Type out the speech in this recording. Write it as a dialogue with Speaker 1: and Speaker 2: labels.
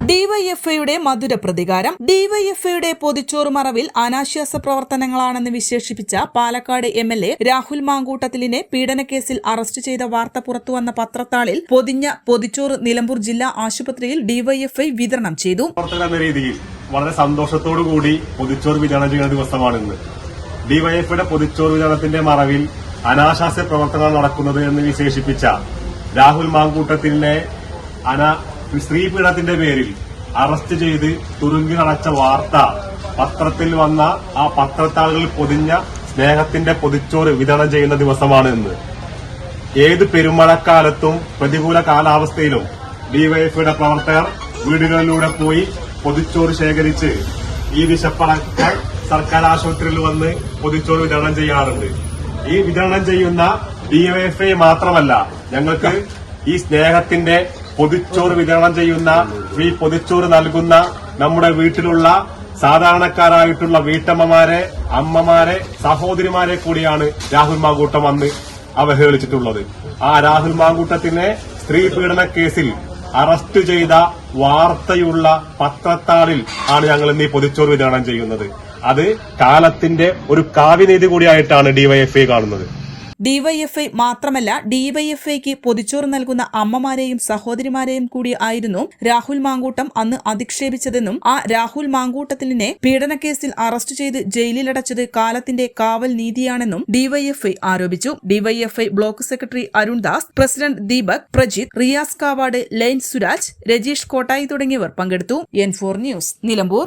Speaker 1: ഡിവൈഎഫ്ഐയുടെ മധുര പ്രതികാരം. ഡിവൈഎഫ്ഐയുടെ പൊതിച്ചോറ് മറവിൽ അനാശ്വാസ പ്രവർത്തനങ്ങളാണെന്ന് വിശേഷിപ്പിച്ച Palakkad M L A Rahul മാങ്കൂട്ടത്തിലിനെ പീഡനക്കേസിൽ അറസ്റ്റ് ചെയ്ത വാർത്ത പുറത്തുവന്ന പത്രത്താളിൽ പൊതിഞ്ഞ പൊതിച്ചോറ് നിലമ്പൂർ ജില്ലാ ആശുപത്രിയിൽ ഡിവൈഎഫ്ഐ വിതരണം ചെയ്തു.
Speaker 2: വളരെ സന്തോഷത്തോടു കൂടി പൊതിച്ചോറ് വിതരണം ചെയ്യുന്ന ദിവസമാണ് ഇന്ന്. ഡിവൈഎഫ്ഐയുടെ പൊതിച്ചോറ് വിതരണത്തിന്റെ മറവിൽ അനാശാസ്യ പ്രവർത്തനങ്ങൾ നടക്കുന്നത് എന്ന് വിശേഷിപ്പിച്ച രാഹുൽ മാങ്കൂട്ടത്തിനെ അനാ സ്ത്രീ പീഡനത്തിന്റെ പേരിൽ അറസ്റ്റ് ചെയ്ത് തുരുങ്കി നടച്ച വാർത്ത പത്രത്തിൽ വന്ന ആ പത്രത്താളുകളിൽ പൊതിഞ്ഞ സ്നേഹത്തിന്റെ പൊതിച്ചോറ് വിതരണം ചെയ്യുന്ന ദിവസമാണ് ഇന്ന്. ഏത് പെരുമഴക്കാലത്തും പ്രതികൂല കാലാവസ്ഥയിലും ഡിവൈഎഫ്ഐയുടെ പ്രവർത്തകർ വീടുകളിലൂടെ പോയി പൊതിച്ചോറ് ശേഖരിച്ച് ഈ വിശപ്പടക്കാൻ സർക്കാർ ആശുപത്രിയിൽ വന്ന് പൊതിച്ചോറ് വിതരണം ചെയ്യാറുണ്ട്. ഈ വിതരണം ചെയ്യുന്ന ഡിവൈഎഫ്ഐ മാത്രമല്ല ഞങ്ങൾക്ക് ഈ സ്നേഹത്തിന്റെ പൊതിച്ചോറ് വിതരണം ചെയ്യുന്ന ഈ പൊതിച്ചോറ് നൽകുന്ന നമ്മുടെ വീട്ടിലുള്ള സാധാരണക്കാരായിട്ടുള്ള വീട്ടമ്മമാരെ അമ്മമാരെ സഹോദരിമാരെ കൂടിയാണ് രാഹുൽ മാങ്കൂട്ടം അന്ന് അവഹേളിച്ചിട്ടുള്ളത്. ആ രാഹുൽ മാങ്കൂട്ടത്തിനെ സ്ത്രീ പീഡന കേസിൽ അറസ്റ്റ് ചെയ്ത വാർത്തയുള്ള പത്രത്താളിൽ ആണ് ഞങ്ങൾ ഇന്ന് ഈ പൊതിച്ചോറ് വിതരണം ചെയ്യുന്നത്. അത് കാലത്തിന്റെ ഒരു കാവ്യനീതി കൂടിയായിട്ടാണ് ഡിവൈഎഫ്ഐ കാണുന്നത്.
Speaker 1: ഡിവൈഎഫ്ഐ മാത്രമല്ല ഡിവൈഎഫ്ഐക്ക് പൊതിച്ചോറ് നൽകുന്ന അമ്മമാരെയും സഹോദരിമാരെയും കൂടി ആയിരുന്നു രാഹുൽ മാങ്കൂട്ടം അന്ന് അധിക്ഷേപിച്ചതെന്നും ആ രാഹുൽ മാങ്കൂട്ടത്തിനെ പീഡനക്കേസിൽ അറസ്റ്റ് ചെയ്ത് ജയിലിലടച്ചത് കാലത്തിന്റെ കാവൽ നീതിയാണെന്നും ഡിവൈഎഫ്ഐ ആരോപിച്ചു. DYFI block secretary Arun Das president Deepak Prajith Riyas Kavad line Suraj Rajeesh Kottayi തുടങ്ങിയവർ പങ്കെടുത്തു. N four news Nilambur.